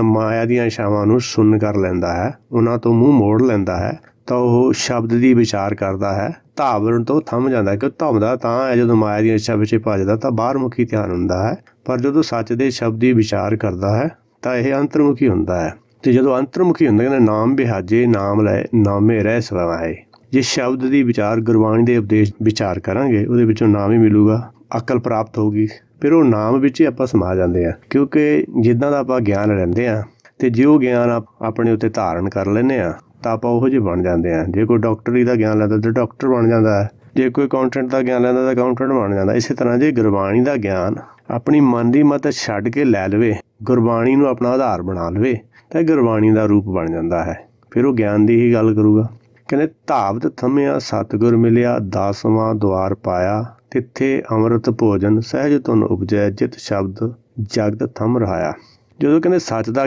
ਮਾਇਆ ਦੀਆਂ ਇਸ਼ਾਵਾਂ ਨੂੰ ਸੁਣ ਕਰ ਲੈਂਦਾ ਹੈ, ਉਹਨਾਂ ਤੋਂ ਮੂੰਹ ਮੋੜ ਲੈਂਦਾ ਹੈ, ਤਾਂ ਉਹ ਸ਼ਬਦ ਦੀ ਵਿਚਾਰ ਕਰਦਾ ਹੈ। ਧਾਵਰਨ ਤੋਂ ਥੰਮ ਜਾਂਦਾ ਹੈ ਕਿ ਧਮਦਾ ਤਾਂ ਹੈ, ਜਦੋਂ ਮਾਇਆ ਦੀਆਂ ਇੱਛਾ ਵਿੱਚ ਭੱਜਦਾ ਤਾਂ ਬਾਹਰਮੁਖੀ ਧਿਆਨ ਹੁੰਦਾ ਹੈ। ਪਰ ਜਦੋਂ ਸੱਚ ਦੇ ਸ਼ਬਦ ਦੀ ਵਿਚਾਰ ਕਰਦਾ ਹੈ, ਤਾਂ ਇਹ ਅੰਤਰਮੁਖੀ ਹੁੰਦਾ ਹੈ। ਤੇ ਜਦੋਂ ਅੰਤਰਮੁਖੀ ਹੁੰਦਾ ਕਹਿੰਦਾ ਨਾਮ ਬਿਹਾਜੇ ਨਾਮ ਲੈ, ਨਾਮੇ ਰਹਿ ਸਵਾਏ। ਜੇ ਸ਼ਬਦ ਦੀ ਵਿਚਾਰ ਗੁਰਬਾਣੀ ਦੇ ਉਪਦੇਸ਼ ਵਿਚਾਰ ਕਰਾਂਗੇ, ਉਹਦੇ ਵਿੱਚੋਂ ਨਾਮ ਹੀ ਮਿਲੂਗਾ, ਅਕਲ ਪ੍ਰਾਪਤ ਹੋਊਗੀ। ਫਿਰ ਉਹ ਨਾਮ ਵਿੱਚ ਹੀ ਆਪਾਂ ਸਮਾ ਜਾਂਦੇ ਆ। ਕਿਉਂਕਿ ਜਿੱਦਾਂ ਦਾ ਆਪਾਂ ਗਿਆਨ ਲੈਂਦੇ ਆ ਤੇ ਜੇ ਉਹ ਗਿਆਨ ਆਪਣੇ ਉੱਤੇ ਧਾਰਨ ਕਰ ਲੈਂਦੇ ਆ, ਤਾਂ ਆਪਾਂ ਉਹੋ ਜਿਹੇ ਬਣ ਜਾਂਦੇ ਆ। ਜੇ ਕੋਈ ਡਾਕਟਰੀ ਦਾ ਗਿਆਨ ਲੈਂਦਾ ਤਾਂ ਡਾਕਟਰ ਬਣ ਜਾਂਦਾ ਹੈ। ਜੇ ਕੋਈ ਅਕਾਊਂਟੈਂਟ ਦਾ ਗਿਆਨ ਲੈਂਦਾ ਤਾਂ ਅਕਾਊਂਟੈਂਟ ਬਣ ਜਾਂਦਾ। ਇਸੇ ਤਰ੍ਹਾਂ ਜੇ ਗੁਰਬਾਣੀ ਦਾ ਗਿਆਨ ਆਪਣੀ ਮਨ ਦੀ ਮਤ ਛੱਡ ਕੇ ਲੈ ਲਵੇ, ਗੁਰਬਾਣੀ ਨੂੰ ਆਪਣਾ ਆਧਾਰ ਬਣਾ ਲਵੇ, ਤਾਂ ਇਹ ਗੁਰਬਾਣੀ ਦਾ ਰੂਪ ਬਣ ਜਾਂਦਾ ਹੈ। ਫਿਰ ਉਹ ਗਿਆਨ ਦੀ ਹੀ ਗੱਲ ਕਰੂਗਾ। ਕਹਿੰਦੇ, ਧਾਵਤ ਥੰਮਿਆ, ਸਤਿਗੁਰ ਮਿਲਿਆ, ਦਾਸਵਾਂ ਦਵਾਰ ਪਾਇਆ, ਤਿੱਥੇ ਅੰਮ੍ਰਿਤ ਭੋਜਨ ਸਹਿਜ ਤੁਨ ਉਪਜੈ, ਜਿਤ ਸ਼ਬਦ ਜਗਤ ਥੰਮ ਰਹਾਇਆ। ਜਦੋਂ ਕਹਿੰਦੇ, ਸੱਚ ਦਾ